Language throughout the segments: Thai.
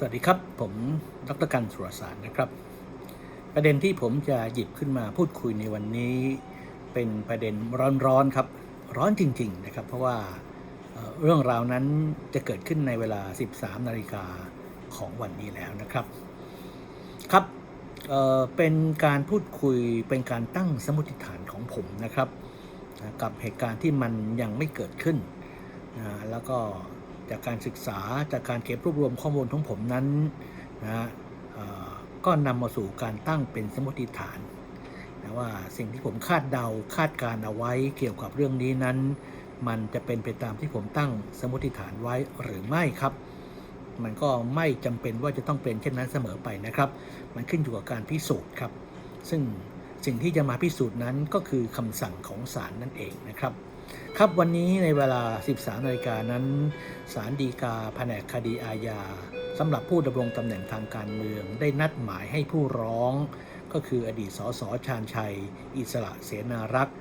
สวัสดีครับ ผมดรกันสุรสารนะครับ ประเด็นที่ผมจะหยิบขึ้นมาพูดคุยในวันนี้ เป็นประเด็นร้อนๆครับ ร้อนจริง ๆ นะครับ เพราะว่าเรื่องราวนั้นจะเกิดขึ้นในเวลา 13 นาฬิกาของวันนี้แล้วนะครับ ครับเเป็นการพูดคุยเป็นการตั้งสมมติฐานของผมนะครับ กับเหตุการณ์ที่มันยังไม่เกิดขึ้นนะแล้วก็ จากการศึกษาจากการเก็บรวบรวมข้อมูลของผมนั้นนะก็นำมาสู่การตั้งเป็นสมมติฐานนะว่าสิ่งที่ผมคาดเดาคาดการเอาไว้เกี่ยวกับเรื่องนี้นั้น มันจะเป็นไปตามที่ผมตั้งสมมติฐานไว้หรือไม่ครับ มันก็ไม่จำเป็นว่าจะต้องเป็นเช่นนั้นเสมอไปนะครับ มันขึ้นอยู่กับการพิสูจน์ครับ ซึ่งสิ่งที่จะมาพิสูจน์นั้นก็คือคำสั่งของศาลนั่นเองนะครับ ครับวันนี้ในเวลา 13นาฬิกานั้นศาลฎีกาแผนกคดีอาญาสำหรับผู้ดำรงตำแหน่งทางการเมือง ได้นัดหมายให้ผู้ร้อง ก็คืออดีตสสชาญชัย อิสระเสนารักษ์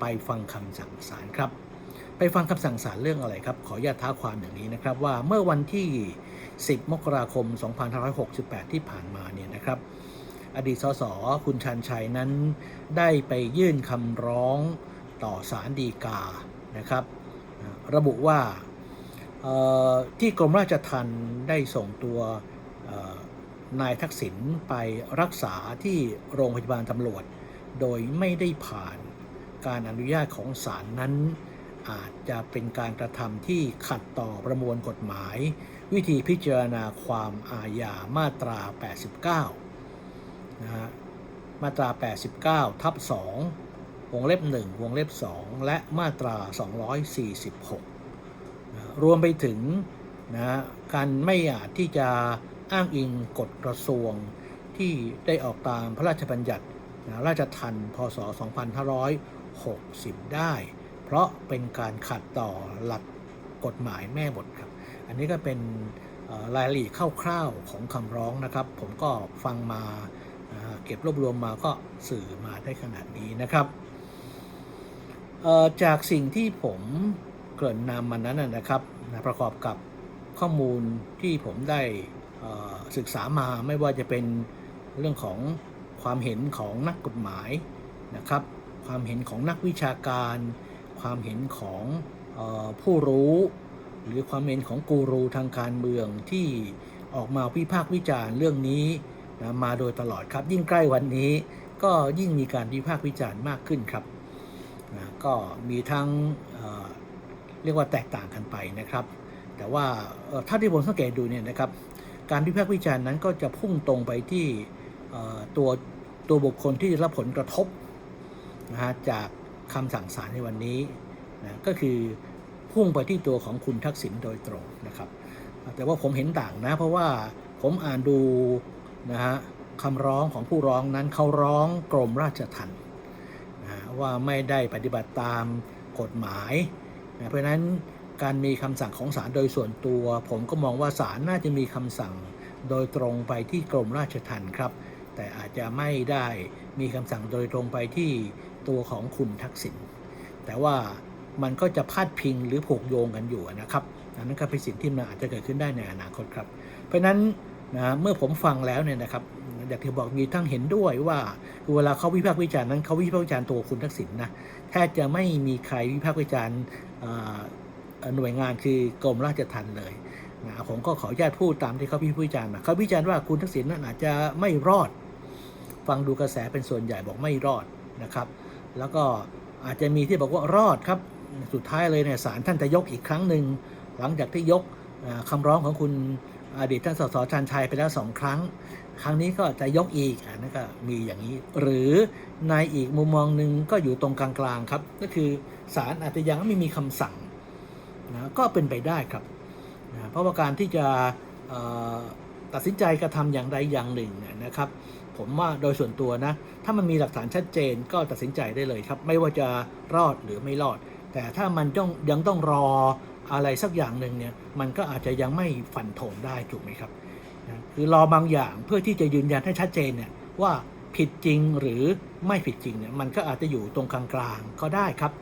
ไปฟังคำสั่งศาลครับ ไปฟังคำสั่งศาลเรื่องอะไรครับ ขออนุญาตท้าความอย่างนี้นะครับว่าเมื่อวันที่ 10 มกราคม 2568 ที่ผ่านมาเนี่ยนะครับ อดีตสสคุณชันชัยนั้นได้ไปยื่นคำร้อง ต่อศาลฎีกานะครับระบุว่าที่กรมราชทัณฑ์ได้ส่งตัวนายทักษิณไปรักษาที่โรงพยาบาลตำรวจ โดยไม่ได้ผ่านการอนุญาตของศาลนั้น อาจจะเป็นการกระทำที่ขัดต่อประมวลกฎหมาย วิธีพิจารณาความอาญามาตรา 89นะฮะมาตรา 89 ทับ 2 วงเล็บ 1 วงเล็บ 2 และมาตรา 246นะรวมไปถึงนะการไม่อาจที่จะอ้างอิงกฎกระทรวงที่ได้ออกตามพระราชบัญญัตินะราชทัณฑ์พศ 2560 ได้ เพราะเป็นการขัดต่อหลักกฎหมายแม่บทครับ อันนี้ก็เป็นรายละเอียดคร่าวๆของคำร้องนะครับ ผมก็ฟังมาเก็บรวบรวมมาก็สื่อมาได้ขนาดนี้นะครับ จากสิ่งที่ผมเกริ่นนำมานั้นนะครับนะประกอบกับข้อมูลที่ผมได้ศึกษามาไม่ว่าจะเป็นเรื่องของความเห็นของนักกฎหมายนะครับ ความเห็นของนักวิชาการ ความเห็นของออผู้รู้ หรือความเห็นของกูรูทางการเมืองที่ออกมาวิพากษ์วิจารณ์เรื่องนี้นะมาโดยตลอดครับ ยิ่งใกล้วันนี้ก็ยิ่งมีการวิพากษ์วิจารณ์มากขึ้นครับ นะก็มีทั้งเเรียกว่าแตกต่างกันไปนะครับ แต่ว่าเอ่อถ้าที่ผมสังเกตดูเนี่ยนะครับ การวิพากษ์วิจารณ์นั้นก็จะพุ่งตรงไปที่ตัวตัวบุคคลที่ได้รับผลกระทบนะฮะจากคำสั่งศาลในวันนี้นะก็คือพุ่งไปที่ตัวของคุณทักษิณโดยตรงนะครับ แต่ว่าผมเห็นต่างนะ เพราะว่าผมอ่านดูนะฮะคำร้องของผู้ร้องนั้นเขาร้องกรมราชทัณฑ์ ว่าไม่ได้ปฏิบัติตามกฎหมายนะเพราะนั้นการมีคำสั่งของศาลโดยส่วนตัว ผมก็มองว่าศาลน่าจะมีคำสั่งโดยตรงไปที่กรมราชทัณฑ์ครับ แต่อาจจะไม่ได้มีคำสั่งโดยตรงไปที่ตัวของคุณทักษิณแต่ว่ามันก็จะพาดพิงหรือผูกโยงกันอยู่นะครับอันนั้นก็เป็นสิ่งที่มันอาจจะเกิดขึ้นได้ในอนาคตครับ เพราะฉะนั้นนะเมื่อผมฟังแล้วเนี่ยนะครับ อยากที่บอกมีทั้งเห็นด้วยว่าเวลาเขาวิพากษ์วิจารณ์นั้นเขาวิพากษ์วิจารณ์ตัวคุณทักษิณนะแทบจะไม่มีใครวิพากษ์วิจารณ์หน่วยงานคือกรมราชทัณฑ์เลยนะผมก็ขออนุญาตพูดตามที่เขาวิพากษ์วิจารณ์นะเขาวิจารณ์ว่าคุณทักษิณนั้นอาจจะไม่รอด ฟังดูกระแสเป็นส่วนใหญ่บอกไม่รอดนะครับ แล้วก็อาจจะมีที่บอกว่ารอดครับสุดท้ายเลยเนี่ยศาลท่านจะยกอีกครั้งหนึ่งหลังจากที่ยกอ่าคำร้องของคุณ อดีตท่านสสชันชัยไปแล้วสองครั้ง ครั้งนี้ก็จะยกอีกอันนั่นก็มีอย่างนี้ หรือในอีกมุมมองหนึ่งก็อยู่ตรงกลางๆครับก็คือศาลอาจจะยังไม่มีคำสั่งนะก็เป็นไปได้ครับนะเพราะว่าการที่จะตัดสินใจกระทำอย่างใดอย่างหนึ่งเนี่ยนะครับ ผมว่าโดยส่วนตัวนะ ถ้ามันมีหลักฐานชัดเจนก็ตัดสินใจได้เลยครับ ไม่ว่าจะรอดหรือไม่รอด แต่ถ้ามันต้องยังต้องรอ อะไรสักอย่างหนึ่งเนี่ยมันก็อาจจะยังไม่ฟันธงได้ถูกไหมครับนะคือรอบางอย่างเพื่อที่จะยืนยันให้ชัดเจนเนี่ยว่าผิดจริงหรือไม่ผิดจริงเนี่ยมันก็อาจจะอยู่ตรงกลางๆก็ได้ครับ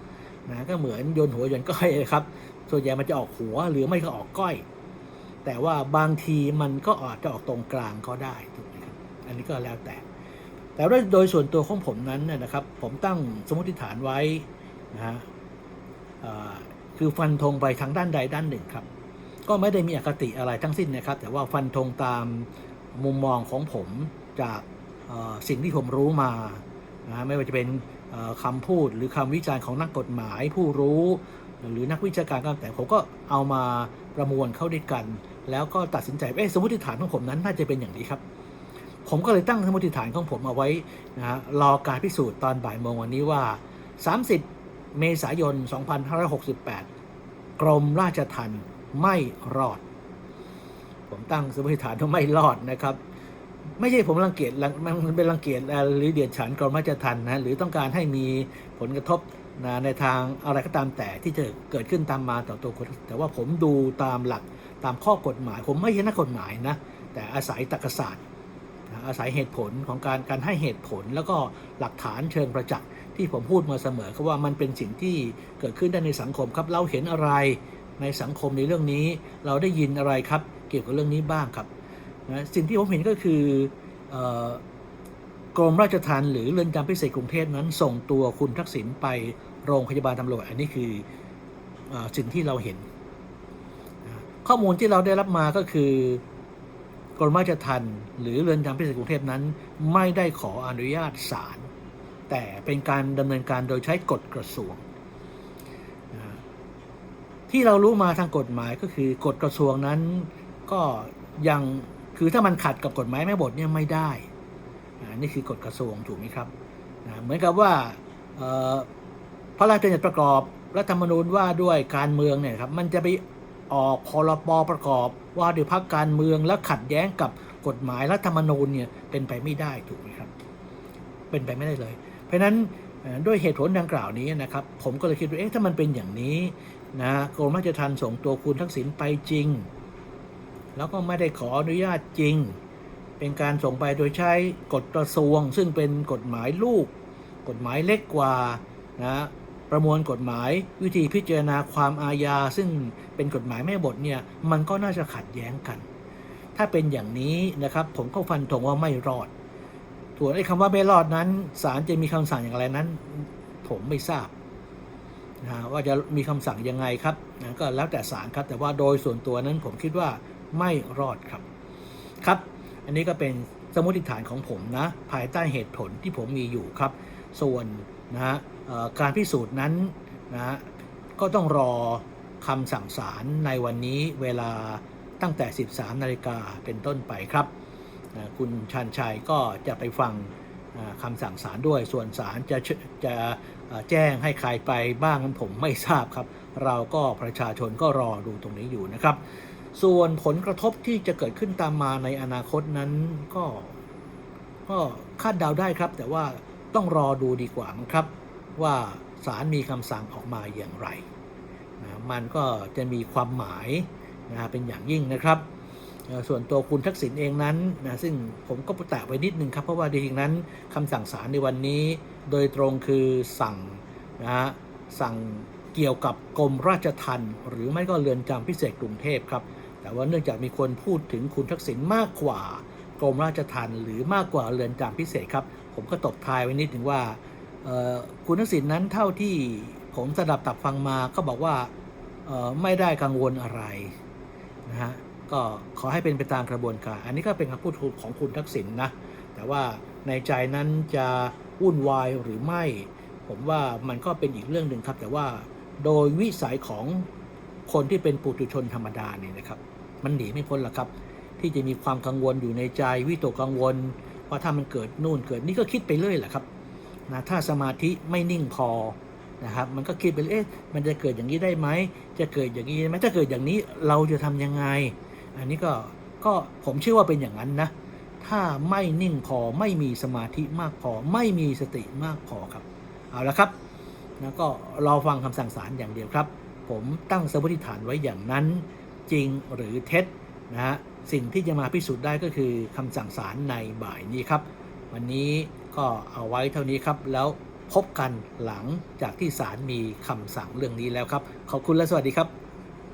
นะก็เหมือนโยนหัวโยนก้อยเลยครับ ส่วนใหญ่มันจะออกหัวหรือไม่ก็ออกก้อย แต่ว่าบางทีมันก็อาจจะออกตรงกลางก็ได้ถูกไหมครับอันนี้ก็แล้วแต่ แต่ว่าโดยส่วนตัวของผมนั้นนะนะครับ ผมตั้งสมมติฐานไว้นะฮะ คือฟันธงไปทางด้านใดด้านหนึ่งครับ ก็ไม่ได้มีอคติอะไรทั้งสิ้นนะครับ แต่ว่าฟันธงตามมุมมองของผมจากสิ่งที่ผมรู้มานะไม่ว่าจะเป็นคำพูดหรือคำวิจารณ์ของนักกฎหมายผู้รู้ หรือนักวิชาการก็แล้วแต่ผมก็เอามาประมวลเข้าด้วยกัน แล้วก็ตัดสินใจเอ๊ะสมมติฐานของผมนั้นน่าจะเป็นอย่างนี้ครับ ผมก็เลยตั้งสมมติฐานของผมเอาไว้นะฮะรอการพิสูจน์ตอนบ่ายโมงวันนี้ว่า 30 เมษายน 2568 กรมราชทัณฑ์ไม่รอด ผมตั้งสมมติฐานว่าไม่รอดนะครับ ไม่ใช่ผมรังเกียจมันเป็นรังเกียจหรือเดียดฉันกรมราชทัณฑ์นะหรือต้องการให้มีผลกระทบนะในทางอะไรก็ตามแต่ที่จะเกิดขึ้นตามมาต่อตัวคนแต่ว่าผมดูตามหลักตามข้อกฎหมาย ผมไม่ใช่นักกฎหมายนะ แต่อาศัยตรรกศาสตร์อาศัยเหตุผลของการการให้เหตุผลแล้วก็หลักฐานเชิงประจักษ์ ที่ผมพูดมาเสมอครับว่ามันเป็นสิ่งที่เกิดขึ้นได้ในสังคมครับ เราเห็นอะไรในสังคมในเรื่องนี้ เราได้ยินอะไรครับ เกี่ยวกับเรื่องนี้บ้างครับนะสิ่งที่ผมเห็นก็คืออกรมราชทัณฑ์หรือเรือนจำพิเศษกรุงเทพนั้น ส่งตัวคุณทักษิณไปโรงพยาบาลตำรวจ อันนี้คืออสิ่งที่เราเห็น ข้อมูลที่เราได้รับมาก็คือกรมราชทัณฑ์หรือเรือนจำพิเศษกรุงเทพนั้น ไม่ได้ขออนุญาตศาล แต่เป็นการดำเนินการโดยใช้กฎกระทรวง ที่เรารู้มาทางกฎหมายก็คือกฎกระทรวงนั้นก็ยังคือถ้ามันขัดกับกฎหมายแม่บทเนี่ยไม่ได้นี่คือกฎกระทรวงถูกไหมครับเหมือนกับว่าพระราชบัญญัติประกอบรัฐธรรมนูญว่าด้วยการเมืองเนี่ยครับมันจะไปออกพรบประกอบว่าด้วยพรรคการเมืองแล้วขัดแย้งกับกฎหมายรัฐธรรมนูญเนี่ยเป็นไปไม่ได้ถูกไหมครับ เป็นไปไม่ได้เลย เพราะนั้นด้วยเหตุผลดังกล่าวนี้นะครับ ผมก็เลยคิดว่าเอ๊ะถ้ามันเป็นอย่างนี้นะกรมราชทัณฑ์ส่งตัวคุณทักษิณไปจริง แล้วก็ไม่ได้ขออนุญาตจริง เป็นการส่งไปโดยใช้กฎกระทรวง ซึ่งเป็นกฎหมายลูก กฎหมายเล็กกว่านะประมวลกฎหมายวิธีพิจารณาความอาญา ซึ่งเป็นกฎหมายแม่บทเนี่ยมันก็น่าจะขัดแย้งกัน ถ้าเป็นอย่างนี้นะครับ ผมก็ฟันธงว่าไม่รอด ส่วนไอ้คำว่าไม่รอดนั้นศาลจะมีคำสั่งอย่างไรนั้น ผมไม่ทราบนะว่าจะมีคำสั่งยังไงครับนะก็แล้วแต่ศาลครับ แต่ว่าโดยส่วนตัวนั้นผมคิดว่าไม่รอดครับ ครับ อันนี้ก็เป็นสมมติฐานของผมนะ ภายใต้เหตุผลที่ผมมีอยู่ครับ ส่วนนะการพิสูจน์นั้นนะก็ต้องรอคำสั่งศาลในวันนี้เวลาตั้งแต่ 13 นาฬิกาเป็นต้นไปครับ คุณชันชัยก็จะไปฟังอ่าคำสั่งศาลด้วย ส่วนศาลจะจะแจ้งให้ใครไปบ้างนั้นผมไม่ทราบครับ เราก็ประชาชนก็รอดูตรงนี้อยู่นะครับ ส่วนผลกระทบที่จะเกิดขึ้นตามมาในอนาคตนั้นก็ก็คาดเดาได้ครับ แต่ว่าต้องรอดูดีกว่าครับ ว่าศาลมีคำสั่งออกมาอย่างไรนะมันก็จะมีความหมายนะเป็นอย่างยิ่งนะครับ ส่วนตัวคุณทักษิณเองนั้นนะซึ่งผมก็แตะไว้นิดนึงครับ เพราะว่าจริงนั้นคำสั่งศาลในวันนี้ โดยตรงคือสั่งนะฮะสั่งเกี่ยวกับกรมราชทัณฑ์หรือไม่ก็เรือนจำพิเศษกรุงเทพครับ แต่ว่าเนื่องจากมีคนพูดถึงคุณทักษิณมากกว่ากรมราชทัณฑ์หรือมากกว่าเรือนจำพิเศษครับ ผมก็ตบท้ายไว้นิดถึงว่าคุณทักษิณนั้นเท่าที่ผมสดับตับฟังมาก็บอกว่าไม่ได้กังวลอะไรนะฮะ ก็ขอให้เป็นไปตามกระบวนการ อันนี้ก็เป็นคำพูดของคุณทักษิณนะ แต่ว่าในใจนั้นจะวุ่นวายหรือไม่ ผมว่ามันก็เป็นอีกเรื่องหนึ่งครับ แต่ว่าโดยวิสัยของคนที่เป็นปุถุชนธรรมดาเนี่ยนะครับ มันหนีไม่พ้นหรอกครับ ที่จะมีความกังวลอยู่ในใจวิตกกังวลว่าถ้ามันเกิดนู่นเกิดนี่ก็คิดไปเรื่อยแหละครับนะถ้าสมาธิไม่นิ่งพอนะครับ มันก็คิดไปเอยเอ๊ะมันจะเกิดอย่างนี้ได้ไหมจะเกิดอย่างนี้ได้ไหมถ้าเกิดอย่างนี้เราจะทำยังไง อันนี้ก็ก็ผมเชื่อว่าเป็นอย่างนั้นนะ ถ้าไม่นิ่งพอไม่มีสมาธิมากพอ ไม่มีสติมากพอครับ เอาละครับนะก็รอฟังคำสั่งศาลอย่างเดียวครับ ผมตั้งสมมติฐานไว้อย่างนั้น จริงหรือเท็จนะฮะสิ่งที่จะมาพิสูจน์ได้ก็คือคำสั่งศาลในบ่ายนี้ครับ วันนี้ก็เอาไว้เท่านี้ครับ แล้วพบกันหลังจากที่ศาลมีคำสั่งเรื่องนี้แล้วครับ ขอบคุณและสวัสดีครับ